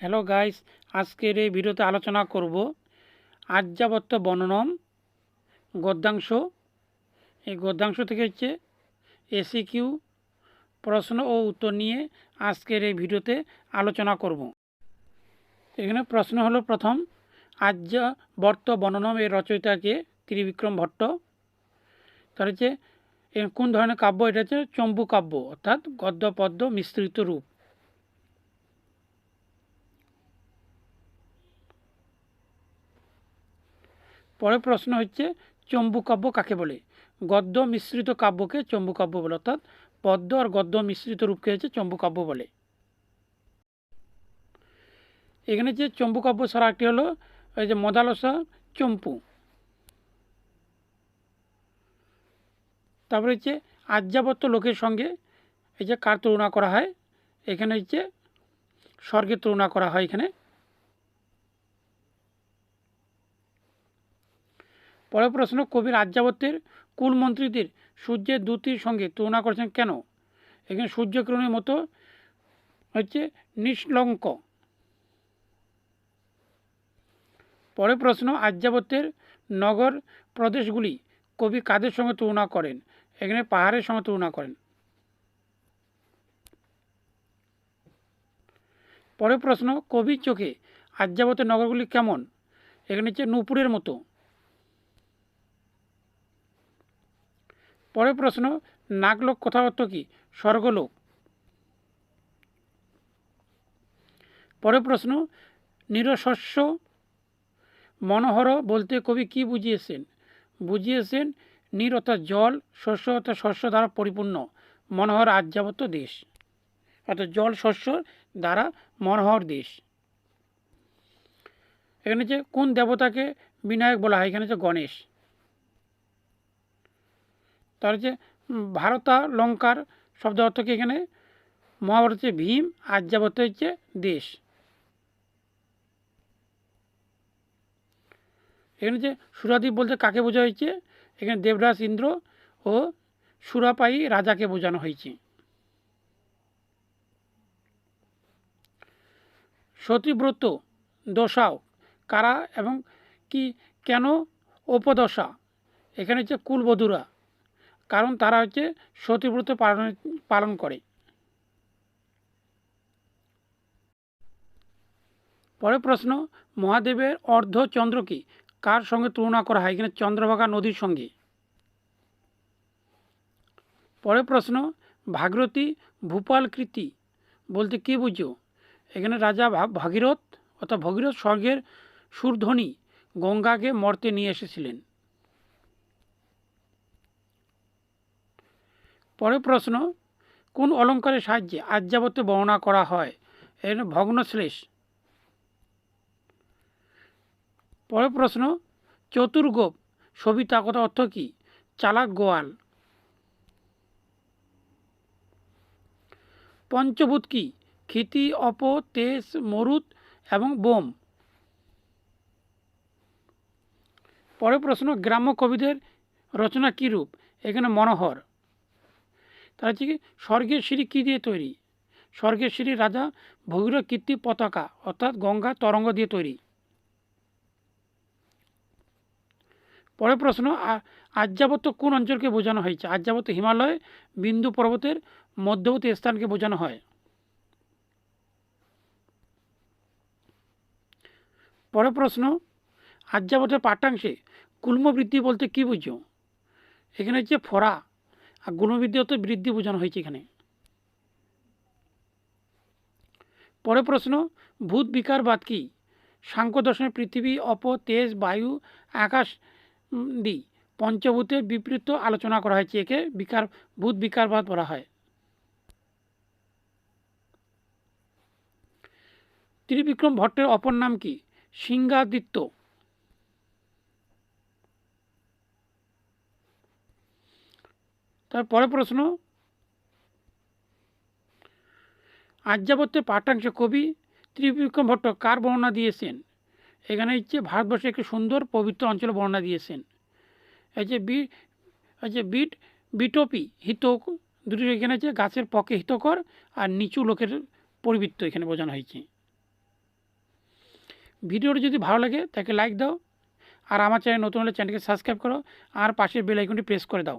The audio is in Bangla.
হ্যালো গাইস আজকের এই ভিডিওতে আলোচনা করব আর্যাবত্ত বর্ণনম গদ্যাংশ। এই গদ্যাংশ থেকে হচ্ছে এসি কিউ প্রশ্ন ও উত্তর নিয়ে আজকের এই ভিডিওতে আলোচনা করব। এখানে প্রশ্ন হলো প্রথম, আর্যাবর্ত বর্ণনম এর রচয়িতাকে ত্রিবিক্রম ভট্ট। তার হচ্ছে কোন ধরনের কাব্য? এটা হচ্ছে চম্বু কাব্য, অর্থাৎ গদ্য পদ্য মিশ্রিত রূপ। পরের প্রশ্ন হচ্ছে চম্বু কাব্য কাকে বলে? গদ্য মিশ্রিত কাব্যকে চম্বু কাব্য বলে, অর্থাৎ পদ্য আর গদ্য মিশ্রিত রূপকে হচ্ছে চম্বু কাব্য বলে। এখানে যে চম্বু কাব্য ছাড়া একটি হলো, এই যে মদালসা চম্পু। তারপরে হচ্ছে আর্যাবত্ত লোকের সঙ্গে এই যে কার তুলনা করা হয়? এখানে হচ্ছে স্বর্গের তুলনা করা হয় এখানে। পরের প্রশ্ন কবির আর্যাবত্যের কুলমন্ত্রীদের সূর্যের দ্যুতির সঙ্গে তুলনা করেছেন কেন? এখানে সূর্যকিরণের মতো হচ্ছে নিষ্লঙ্ক। পরের প্রশ্ন আর্যাবত্যের নগর প্রদেশগুলি কবি কাদের সঙ্গে তুলনা করেন? এখানে পাহাড়ের সঙ্গে তুলনা করেন। পরের প্রশ্ন, কবির চোখে আর্যাবতের নগরগুলি কেমন? এখানে হচ্ছে নূপুরের মতো। পরের প্রশ্ন, নাগলোক কথাবার্তা কি? স্বর্গলোক। পরের প্রশ্ন, নিরশস্য মনোহর বলতে কবি কি বুঝিয়েছেন? বুঝিয়েছেন, নির অর্থাৎ জল, শস্য অর্থাৎ শস্য দ্বারা পরিপূর্ণ, মনোহর আর্যাবত্ত দেশ। অর্থাৎ জল, শস্য দ্বারা মনোহর দেশ। এখানে যে কোন দেবতাকে বিনায়ক বলা হয়, এখানে হচ্ছে গণেশ। তার হচ্ছে ভারতা লঙ্কার শব্দ অর্থ কি এখানে? মহাভারত হচ্ছে ভীম আর্যাবত হচ্ছে দেশ। এখানে যে সুরাদ্বীপ বলতে কাকে বোঝা হয়েছে? এখানে দেবরাজ ইন্দ্র ও সুরাপাই রাজাকে বোঝানো হয়েছে। সতীব্রত, দশাও, কারা এবং কি, কেন উপদশা এখানে হচ্ছে কুলবধূরা। কারণ তারা হচ্ছে সতীব্রত পালন পালন করে। পরের প্রশ্ন, মহাদেবের অর্ধচন্দ্রকে কার সঙ্গে তুলনা করা হয়? এখানে চন্দ্রভাগা নদীর সঙ্গে। পরের প্রশ্ন, ভাগীরথী ভূপালকৃতি বলতে কী বুঝো এখানে রাজা ভাগীরথ অর্থাৎ ভগীরথ স্বর্গের সুরধ্বনি গঙ্গাকে মর্তে নিয়ে এসেছিলেন। পরের প্রশ্ন, কোন অলঙ্কারের সাহায্যে আর্যাবত্য বর্ণনা করা হয়? এর ভগ্নশ্লেষ। পরের প্রশ্ন, চতুর্গোপ সবিতা কথা অর্থ কী? চালাক গোয়াল। পঞ্চভূত কি? ক্ষিতি, অপ, তেজ, মরুত এবং বোম। পরের প্রশ্ন, গ্রাম্য কবিদের রচনা কী রূপ? এখানে মনোহর। তার হচ্ছে কি স্বর্গের সিঁড়ি কী দিয়ে তৈরি? স্বর্গের সিঁড়ি রাজা ভগীরথ কীর্তি পতাকা, অর্থাৎ গঙ্গা তরঙ্গ দিয়ে তৈরি। পরের প্রশ্ন আর্যাবত্য কোন অঞ্চলকে বোঝানো হয়েছে? আর্যাবত্য হিমালয়, বিন্দু পর্বতের মধ্যবর্তী স্থানকে বোঝানো হয়। পরের প্রশ্ন, আর্যাবতের পাঠ্যাংশে কুল্মবৃদ্ধি বলতে কী বুঝো? এখানে হচ্ছে ফরা আর গুণবৃদ্ধি অর্থ বৃদ্ধি বোঝানো হয়েছে এখানে। পরে প্রশ্ন, ভূত বিকারবাদ কি? সাংখ্য দর্শনে পৃথিবী অপ তেজ, বায়ু, আকাশ দি। পঞ্চভূতের বিপরীত আলোচনা করা হয়েছে একে, বিকার, ভূত বিকারবাদ বলা হয়। ত্রিবিক্রম ভট্টের অপর নাম কি? সিংহাদিত্য। তারপরে প্রশ্ন। আর্যাবত্যের পাঠাংশ কবি ত্রিবিক্রম ভট্ট কার বর্ণনা দিয়েছেন? এখানে হচ্ছে ভারতবর্ষে একটি সুন্দর পবিত্র অঞ্চল বর্ণনা দিয়েছেন। এই যে বি, এই যে বিট, বিটোপি হিত দুটি এখানে আছে, গাছের পকে হিতকর আর নিচু লোকের পরিবৃত্ত এখানে বোঝানো হয়েছে। ভিডিওটি যদি ভালো লাগে, তাকে লাইক দাও। আর আমার চ্যানেল নতুন হলে চ্যানেলকে সাবস্ক্রাইব করো। আর পাশের বেল আইকনটি প্রেস করে দাও।